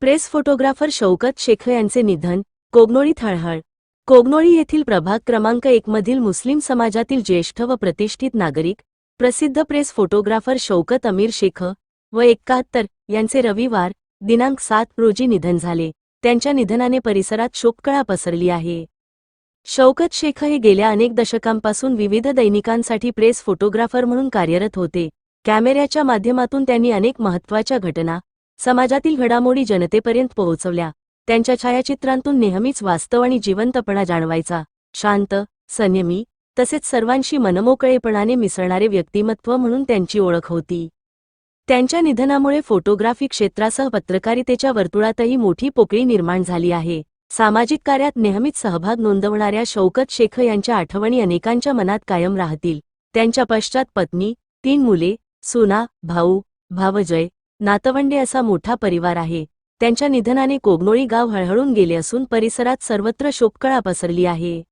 Press photographer Shaukat Shaikh यांचे निधन कोगनोळी थळहळ. कोगनोळी येथील प्रभाग क्रमांक एकमधील मुस्लिम समाजातील ज्येष्ठ व प्रतिष्ठित नागरिक प्रसिद्ध प्रेस फोटोग्राफर शौकत अमीर शेख व एक्काहत्तर यांचे रविवार दिनांक सात रोजी निधन झाले. त्यांच्या निधनाने परिसरात शोककळा पसरली आहे. शौकत शेख हे गेल्या अनेक दशकांपासून विविध दैनिकांसाठी प्रेस फोटोग्राफर म्हणून कार्यरत होते. कॅमेऱ्याच्या माध्यमातून त्यांनी अनेक महत्त्वाच्या घटना समाजातील घडामोडी जनतेपर्यंत पोहोचवल्या. त्यांच्या छायाचित्रांतून नेहमीच वास्तव आणि जिवंतपणा जाणवायचा. शांत संयमी तसेच सर्वांशी मनमोकळेपणाने मिसळणारे व्यक्तिमत्व म्हणून त्यांची ओळख होती. त्यांच्या निधनामुळे फोटोग्राफी क्षेत्रासह पत्रकारितेच्या वर्तुळातही मोठी पोकळी निर्माण झाली आहे. सामाजिक कार्यात नेहमीच सहभाग नोंदवणाऱ्या शौकत शेख यांच्या आठवणी अनेकांच्या मनात कायम राहतील. त्यांच्या पश्चात पत्नी तीन मुले सुना भाऊ भावजय नातवंडे असा मोठा परिवार आहे. त्यांच्या निधनाने कोगनोळी गाव हळहळून गेले असून परिसरात सर्वत्र शोककळा पसरली आहे.